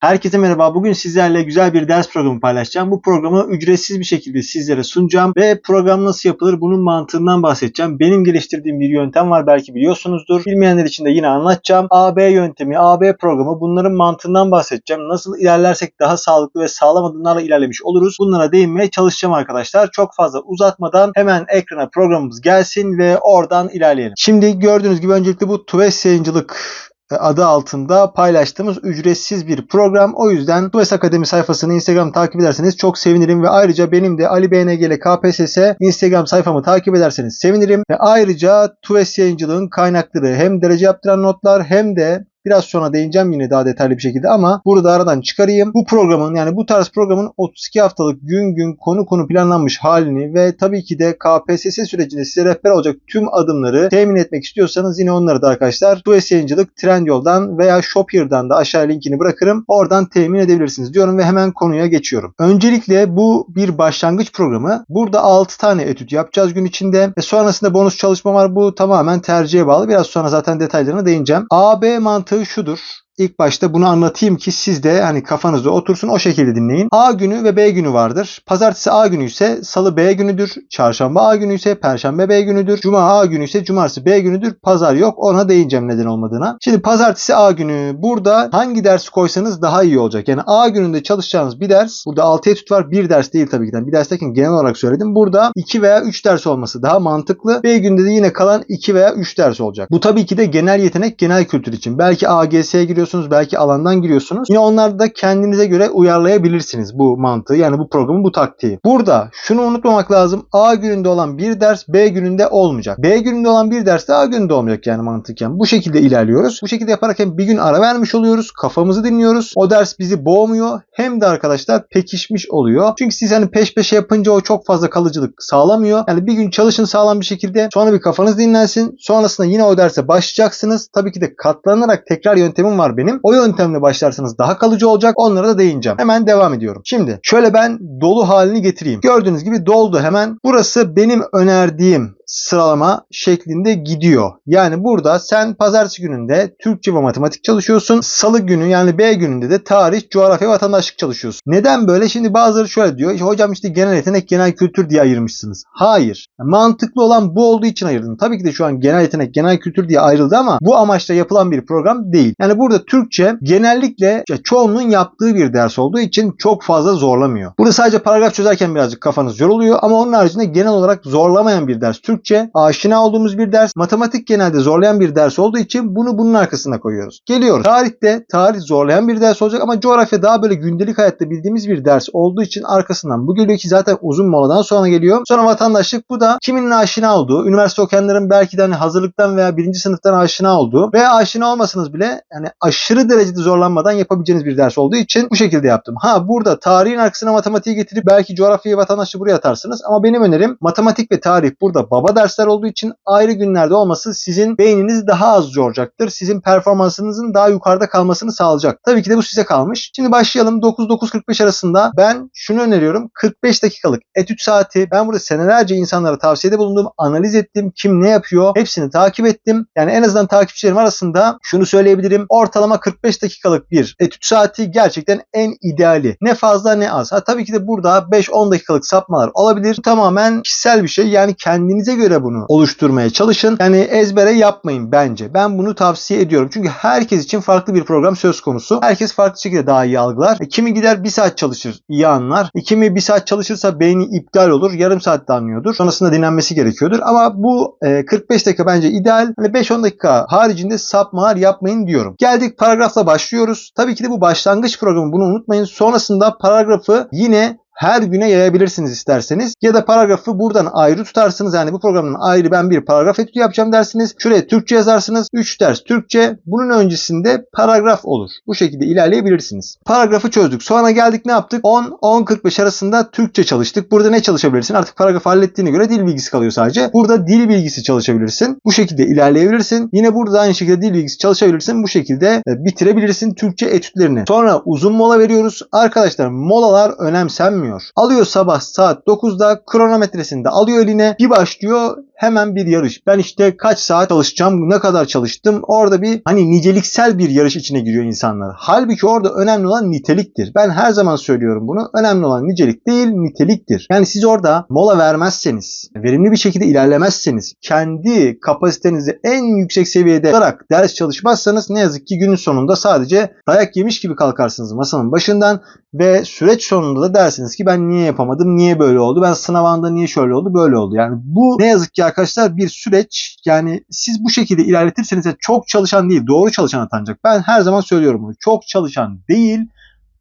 Herkese merhaba. Bugün sizlerle güzel bir ders programı paylaşacağım. Bu programı ücretsiz bir şekilde sizlere sunacağım ve program nasıl yapılır bunun mantığından bahsedeceğim. Benim geliştirdiğim bir yöntem var belki biliyorsunuzdur. Bilmeyenler için de yine anlatacağım. AB yöntemi, AB programı bunların mantığından bahsedeceğim. Nasıl ilerlersek daha sağlıklı ve sağlam adımlarla ilerlemiş oluruz. Bunlara değinmeye çalışacağım arkadaşlar. Çok fazla uzatmadan hemen ekrana programımız gelsin ve oradan ilerleyelim. Şimdi gördüğünüz gibi öncelikle bu TUVES yayıncılık adı altında paylaştığımız ücretsiz bir program. O yüzden TUES Akademi sayfasını Instagram takip ederseniz çok sevinirim ve ayrıca benim de Ali BNGL KPSS Instagram sayfamı takip ederseniz sevinirim ve ayrıca TUES yayıncılığın kaynakları hem derece yaptıran notlar hem de Biraz sonra değineceğim yine daha detaylı bir şekilde ama burada aradan çıkarayım. Bu programın yani bu tarz programın 32 haftalık gün gün konu konu planlanmış halini ve tabii ki de KPSS sürecinde size rehber olacak tüm adımları temin etmek istiyorsanız yine onları da arkadaşlar Dues Yayıncılık Trendyol'dan veya Shopier'dan da aşağı linkini bırakırım. Oradan temin edebilirsiniz diyorum ve hemen konuya geçiyorum. Öncelikle bu bir başlangıç programı. Burada 6 tane etüt yapacağız gün içinde. Ve sonrasında bonus çalışma var. Bu tamamen tercihe bağlı. Biraz sonra zaten detaylarına değineceğim. AB mantığı şudur. İlk başta bunu anlatayım ki siz de hani kafanızda otursun o şekilde dinleyin. A günü ve B günü vardır. Pazartesi A günü ise salı B günüdür. Çarşamba A günü ise perşembe B günüdür. Cuma A günü ise cumartesi B günüdür. Pazar yok. Ona değineceğim neden olmadığına. Şimdi pazartesi A günü. Burada hangi dersi koysanız daha iyi olacak. Yani A gününde çalışacağınız bir ders. Burada 6 etüt var. Bir ders değil tabii ki. Bir ders derken genel olarak söyledim. Burada 2 veya 3 ders olması daha mantıklı. B günde de yine kalan 2 veya 3 ders olacak. Bu tabii ki de genel yetenek, genel kültür için. Belki AGS'ye giriyorsunuz giriyorsunuz, belki alandan giriyorsunuz. Yine onları da kendinize göre uyarlayabilirsiniz bu mantığı. Yani bu programın bu taktiği. Burada şunu unutmamak lazım. A gününde olan bir ders B gününde olmayacak. B gününde olan bir ders de A gününde olmayacak yani mantıken. Bu şekilde ilerliyoruz. Bu şekilde yaparak hem bir gün ara vermiş oluyoruz. Kafamızı dinliyoruz. O ders bizi boğmuyor. Hem de arkadaşlar pekişmiş oluyor. Çünkü siz hani peş peşe yapınca o çok fazla kalıcılık sağlamıyor. Yani bir gün çalışın sağlam bir şekilde. Sonra bir kafanız dinlensin. Sonrasında yine o derse başlayacaksınız. Tabii ki de katlanarak tekrar yöntemim var benim. O yöntemle başlarsanız daha kalıcı olacak. Onlara da değineceğim. Hemen devam ediyorum. Şimdi şöyle ben dolu halini getireyim. Gördüğünüz gibi doldu hemen. Burası benim önerdiğim sıralama şeklinde gidiyor. Yani burada sen pazartesi gününde Türkçe ve matematik çalışıyorsun. Salı günü yani B gününde de tarih, coğrafya, vatandaşlık çalışıyorsun. Neden böyle? Şimdi bazıları şöyle diyor. Hocam işte genel yetenek, genel kültür diye ayırmışsınız. Hayır. Mantıklı olan bu olduğu için ayırdım. Tabii ki de şu an genel yetenek, genel kültür diye ayrıldı ama bu amaçla yapılan bir program değil. Yani burada Türkçe genellikle çoğunluğun yaptığı bir ders olduğu için çok fazla zorlamıyor. Burada sadece paragraf çözerken birazcık kafanız yoruluyor ama onun haricinde genel olarak zorlamayan bir ders. Türk Türkçe aşina olduğumuz bir ders. Matematik genelde zorlayan bir ders olduğu için bunu bunun arkasına koyuyoruz. Geliyoruz. Tarihte tarih zorlayan bir ders olacak ama coğrafya daha böyle gündelik hayatta bildiğimiz bir ders olduğu için arkasından bu geliyor ki zaten uzun moladan sonra geliyor. Sonra vatandaşlık bu da kimin aşina olduğu, üniversite okuyanların belki de hani hazırlıktan veya birinci sınıftan aşina olduğu veya aşina olmasanız bile yani aşırı derecede zorlanmadan yapabileceğiniz bir ders olduğu için bu şekilde yaptım. Ha burada tarihin arkasına matematiği getirip belki coğrafyayı vatandaşlığı buraya atarsınız ama benim önerim matematik ve tarih burada baba baba dersler olduğu için ayrı günlerde olması sizin beyninizi daha az yoracaktır. Sizin performansınızın daha yukarıda kalmasını sağlayacak. Tabii ki de bu size kalmış. Şimdi başlayalım. 9-9.45 arasında ben şunu öneriyorum. 45 dakikalık etüt saati. Ben burada senelerce insanlara tavsiyede bulundum. Analiz ettim. Kim ne yapıyor? Hepsini takip ettim. Yani en azından takipçilerim arasında şunu söyleyebilirim. Ortalama 45 dakikalık bir etüt saati gerçekten en ideali. Ne fazla ne az. Ha, tabii ki de burada 5-10 dakikalık sapmalar olabilir. Bu tamamen kişisel bir şey. Yani kendinize göre bunu oluşturmaya çalışın. Yani ezbere yapmayın bence. Ben bunu tavsiye ediyorum. Çünkü herkes için farklı bir program söz konusu. Herkes farklı şekilde daha iyi algılar. E, kimi gider bir saat çalışır iyi anlar. E, kimi bir saat çalışırsa beyni iptal olur. Yarım saatte anlıyordur. Sonrasında dinlenmesi gerekiyordur. Ama bu e, 45 dakika bence ideal. Hani 5-10 dakika haricinde sapmalar yapmayın diyorum. Geldik paragrafla başlıyoruz. Tabii ki de bu başlangıç programı bunu unutmayın. Sonrasında paragrafı yine her güne yayabilirsiniz isterseniz. Ya da paragrafı buradan ayrı tutarsınız. Yani bu programdan ayrı ben bir paragraf etüdü yapacağım dersiniz. Şuraya Türkçe yazarsınız. 3 ders Türkçe. Bunun öncesinde paragraf olur. Bu şekilde ilerleyebilirsiniz. Paragrafı çözdük. Sonra geldik ne yaptık? 10-10.45 arasında Türkçe çalıştık. Burada ne çalışabilirsin? Artık paragrafı hallettiğine göre dil bilgisi kalıyor sadece. Burada dil bilgisi çalışabilirsin. Bu şekilde ilerleyebilirsin. Yine burada aynı şekilde dil bilgisi çalışabilirsin. Bu şekilde e, bitirebilirsin Türkçe etütlerini. Sonra uzun mola veriyoruz. Arkadaşlar molalar önemsenmiyor yapamıyor. Alıyor sabah saat 9'da kronometresini de alıyor eline. Bir başlıyor hemen bir yarış. Ben işte kaç saat çalışacağım, ne kadar çalıştım. Orada bir hani niceliksel bir yarış içine giriyor insanlar. Halbuki orada önemli olan niteliktir. Ben her zaman söylüyorum bunu. Önemli olan nicelik değil, niteliktir. Yani siz orada mola vermezseniz, verimli bir şekilde ilerlemezseniz, kendi kapasitenizi en yüksek seviyede olarak ders çalışmazsanız ne yazık ki günün sonunda sadece dayak yemiş gibi kalkarsınız masanın başından ve süreç sonunda da dersiniz ki ben niye yapamadım, niye böyle oldu, ben sınav anında niye şöyle oldu, böyle oldu. Yani bu ne yazık ki arkadaşlar bir süreç. Yani siz bu şekilde ilerletirseniz çok çalışan değil, doğru çalışan atanacak. Ben her zaman söylüyorum bunu. Çok çalışan değil,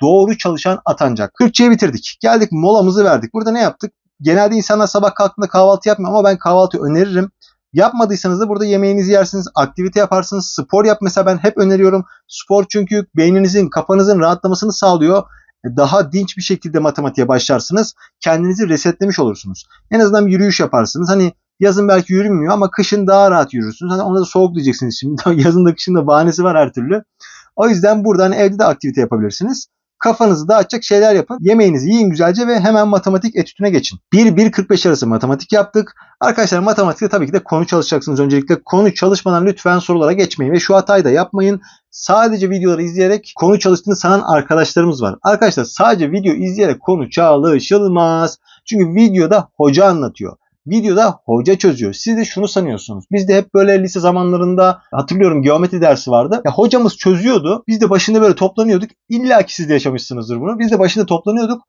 doğru çalışan atanacak. Türkçeyi bitirdik. Geldik molamızı verdik. Burada ne yaptık? Genelde insanlar sabah kalktığında kahvaltı yapmıyor ama ben kahvaltı öneririm. Yapmadıysanız da burada yemeğinizi yersiniz, aktivite yaparsınız, spor yap. Mesela ben hep öneriyorum. Spor çünkü beyninizin, kafanızın rahatlamasını sağlıyor. Daha dinç bir şekilde matematiğe başlarsınız. Kendinizi resetlemiş olursunuz. En azından bir yürüyüş yaparsınız. Hani yazın belki yürünmüyor ama kışın daha rahat yürürsünüz. Hani ona da soğuk diyeceksiniz şimdi. yazın da kışın da bahanesi var her türlü. O yüzden buradan evde de aktivite yapabilirsiniz. Kafanızı dağıtacak şeyler yapın. Yemeğinizi yiyin güzelce ve hemen matematik etütüne geçin. 1-1.45 arası matematik yaptık. Arkadaşlar matematikte tabii ki de konu çalışacaksınız. Öncelikle konu çalışmadan lütfen sorulara geçmeyin ve şu hatayı da yapmayın. Sadece videoları izleyerek konu çalıştığını sanan arkadaşlarımız var. Arkadaşlar sadece video izleyerek konu çalışılmaz. Çünkü videoda hoca anlatıyor. Videoda hoca çözüyor. Siz de şunu sanıyorsunuz. Biz de hep böyle lise zamanlarında hatırlıyorum geometri dersi vardı. Ya hocamız çözüyordu. Biz de başında böyle toplanıyorduk. İlla ki siz de yaşamışsınızdır bunu. Biz de başında toplanıyorduk.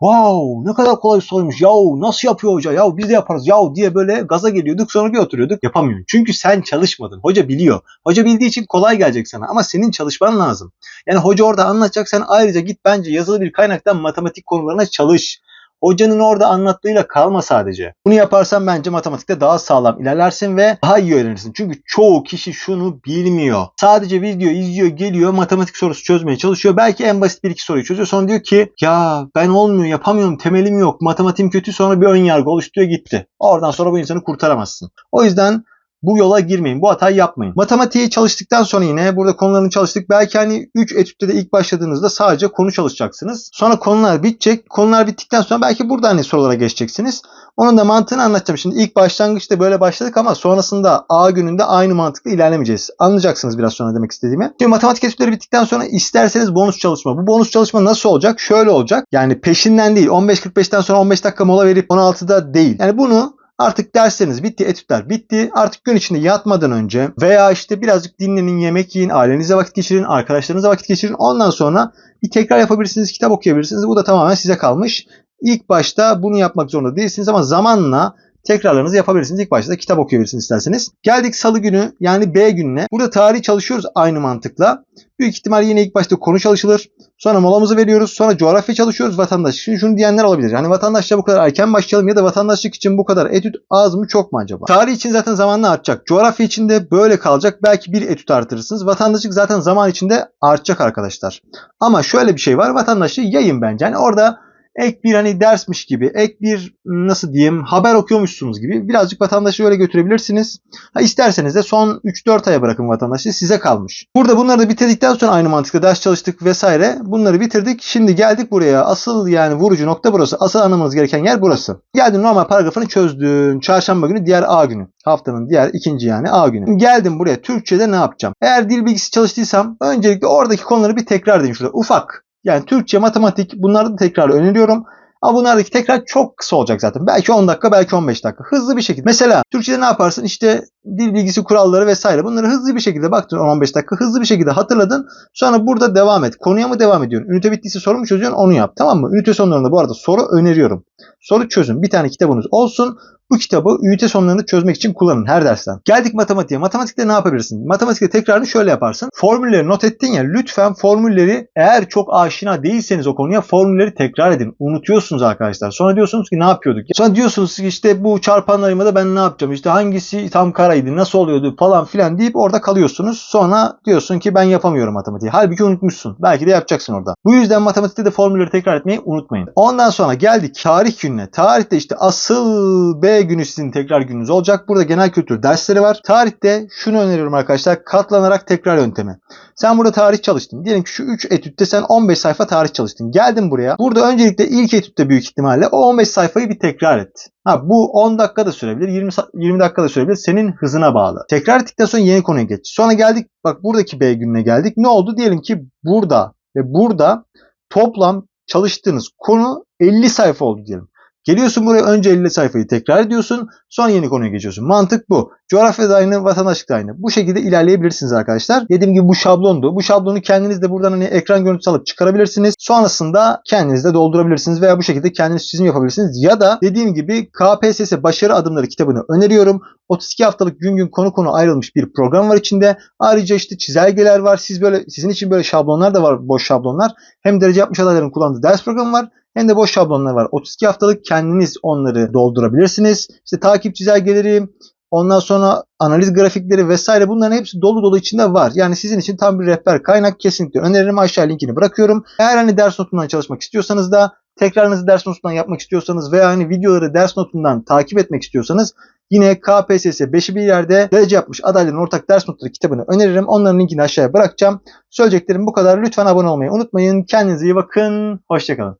Wow ne kadar kolay sormuş. Yahu nasıl yapıyor hoca? Yahu biz de yaparız. Yahu diye böyle gaza geliyorduk. Sonra bir oturuyorduk. Yapamıyorsun. Çünkü sen çalışmadın. Hoca biliyor. Hoca bildiği için kolay gelecek sana. Ama senin çalışman lazım. Yani hoca orada anlatacak. Sen ayrıca git bence yazılı bir kaynaktan matematik konularına çalış. Hocanın orada anlattığıyla kalma sadece. Bunu yaparsan bence matematikte daha sağlam ilerlersin ve daha iyi öğrenirsin. Çünkü çoğu kişi şunu bilmiyor. Sadece video izliyor, geliyor, matematik sorusu çözmeye çalışıyor. Belki en basit bir iki soruyu çözüyor. Sonra diyor ki ya ben olmuyor, yapamıyorum, temelim yok, matematiğim kötü. Sonra bir ön yargı oluşturuyor gitti. Oradan sonra bu insanı kurtaramazsın. O yüzden bu yola girmeyin. Bu hatayı yapmayın. Matematiği çalıştıktan sonra yine burada konularını çalıştık. Belki hani 3 etütte de ilk başladığınızda sadece konu çalışacaksınız. Sonra konular bitecek. Konular bittikten sonra belki burada hani sorulara geçeceksiniz. Onun da mantığını anlatacağım. Şimdi ilk başlangıçta böyle başladık ama sonrasında A gününde aynı mantıkla ilerlemeyeceğiz. Anlayacaksınız biraz sonra demek istediğimi. Şimdi matematik etütleri bittikten sonra isterseniz bonus çalışma. Bu bonus çalışma nasıl olacak? Şöyle olacak. Yani peşinden değil. 15-45'ten sonra 15 dakika mola verip 16'da değil. Yani bunu Artık dersleriniz bitti, etütler bitti. Artık gün içinde yatmadan önce veya işte birazcık dinlenin, yemek yiyin, ailenize vakit geçirin, arkadaşlarınıza vakit geçirin. Ondan sonra bir tekrar yapabilirsiniz, kitap okuyabilirsiniz. Bu da tamamen size kalmış. İlk başta bunu yapmak zorunda değilsiniz ama zamanla tekrarlarınızı yapabilirsiniz. İlk başta kitap okuyabilirsiniz isterseniz. Geldik salı günü yani B gününe. Burada tarih çalışıyoruz aynı mantıkla. Büyük ihtimal yine ilk başta konu çalışılır. Sonra molamızı veriyoruz. Sonra coğrafya çalışıyoruz vatandaş. Şimdi şunu diyenler olabilir. Yani vatandaşla bu kadar erken başlayalım ya da vatandaşlık için bu kadar etüt az mı çok mu acaba? Tarih için zaten zamanla artacak. Coğrafya için de böyle kalacak. Belki bir etüt artırırsınız. Vatandaşlık zaten zaman içinde artacak arkadaşlar. Ama şöyle bir şey var. Vatandaşlığı yayın bence. Yani orada ek bir hani dersmiş gibi, ek bir nasıl diyeyim haber okuyormuşsunuz gibi birazcık vatandaşı öyle götürebilirsiniz. Ha isterseniz de son 3-4 aya bırakın vatandaşı size kalmış. Burada bunları da bitirdikten sonra aynı mantıkla ders çalıştık vesaire. Bunları bitirdik. Şimdi geldik buraya. Asıl yani vurucu nokta burası. Asıl anlamanız gereken yer burası. Geldin normal paragrafını çözdün. Çarşamba günü diğer A günü. Haftanın diğer ikinci yani A günü. Geldim buraya. Türkçe'de ne yapacağım? Eğer dil bilgisi çalıştıysam öncelikle oradaki konuları bir tekrar edeyim şurada. Ufak yani Türkçe, matematik bunları da tekrar öneriyorum. Ama bunlardaki tekrar çok kısa olacak zaten. Belki 10 dakika, belki 15 dakika. Hızlı bir şekilde. Mesela Türkçe'de ne yaparsın? İşte dil bilgisi kuralları vesaire. Bunları hızlı bir şekilde baktın 10-15 dakika. Hızlı bir şekilde hatırladın. Sonra burada devam et. Konuya mı devam ediyorsun? Ünite bittiyse soru mu çözüyorsun? Onu yap. Tamam mı? Ünite sonlarında bu arada soru öneriyorum. Soru çözün. Bir tane kitabınız olsun. Bu kitabı ünite sonlarını çözmek için kullanın her dersten. Geldik matematiğe. Matematikte ne yapabilirsin? Matematikte tekrarını şöyle yaparsın. Formülleri not ettin ya lütfen formülleri eğer çok aşina değilseniz o konuya formülleri tekrar edin. Unutuyorsunuz arkadaşlar. Sonra diyorsunuz ki ne yapıyorduk? Sonra diyorsunuz ki işte bu çarpanlarıma da ben ne yapacağım? İşte hangisi tam kare numaraydı nasıl oluyordu falan filan deyip orada kalıyorsunuz. Sonra diyorsun ki ben yapamıyorum matematiği. Halbuki unutmuşsun. Belki de yapacaksın orada. Bu yüzden matematikte de formülleri tekrar etmeyi unutmayın. Ondan sonra geldik tarih gününe. Tarihte işte asıl B günü sizin tekrar gününüz olacak. Burada genel kültür dersleri var. Tarihte şunu öneriyorum arkadaşlar. Katlanarak tekrar yöntemi. Sen burada tarih çalıştın. Diyelim ki şu 3 etütte sen 15 sayfa tarih çalıştın. Geldin buraya. Burada öncelikle ilk etütte büyük ihtimalle o 15 sayfayı bir tekrar et. Ha bu 10 dakika da sürebilir, 20 sa- 20 dakika da sürebilir. Senin hızına bağlı. Tekrar ettikten sonra yeni konuya geç. Sonra geldik bak buradaki B gününe geldik. Ne oldu? Diyelim ki burada ve burada toplam çalıştığınız konu 50 sayfa oldu diyelim. Geliyorsun buraya önce 50 sayfayı tekrar ediyorsun. Sonra yeni konuya geçiyorsun. Mantık bu. Coğrafya da aynı, vatandaşlık da aynı. Bu şekilde ilerleyebilirsiniz arkadaşlar. Dediğim gibi bu şablondu. Bu şablonu kendiniz de buradan hani ekran görüntüsü alıp çıkarabilirsiniz. Sonrasında kendiniz de doldurabilirsiniz veya bu şekilde kendiniz çizim yapabilirsiniz. Ya da dediğim gibi KPSS Başarı Adımları kitabını öneriyorum. 32 haftalık gün gün konu konu ayrılmış bir program var içinde. Ayrıca işte çizelgeler var. Siz böyle sizin için böyle şablonlar da var, boş şablonlar. Hem derece yapmış adayların kullandığı ders programı var hem de boş şablonlar var. 32 haftalık kendiniz onları doldurabilirsiniz. İşte takip çizelgeleri, ondan sonra analiz grafikleri vesaire bunların hepsi dolu dolu içinde var. Yani sizin için tam bir rehber kaynak kesinlikle öneririm. Aşağı linkini bırakıyorum. Eğer hani ders notundan çalışmak istiyorsanız da tekrarınızı ders notundan yapmak istiyorsanız veya hani videoları ders notundan takip etmek istiyorsanız yine KPSS 5'i bir yerde derece yapmış adayların ortak ders notları kitabını öneririm. Onların linkini aşağıya bırakacağım. Söyleyeceklerim bu kadar. Lütfen abone olmayı unutmayın. Kendinize iyi bakın. Hoşçakalın.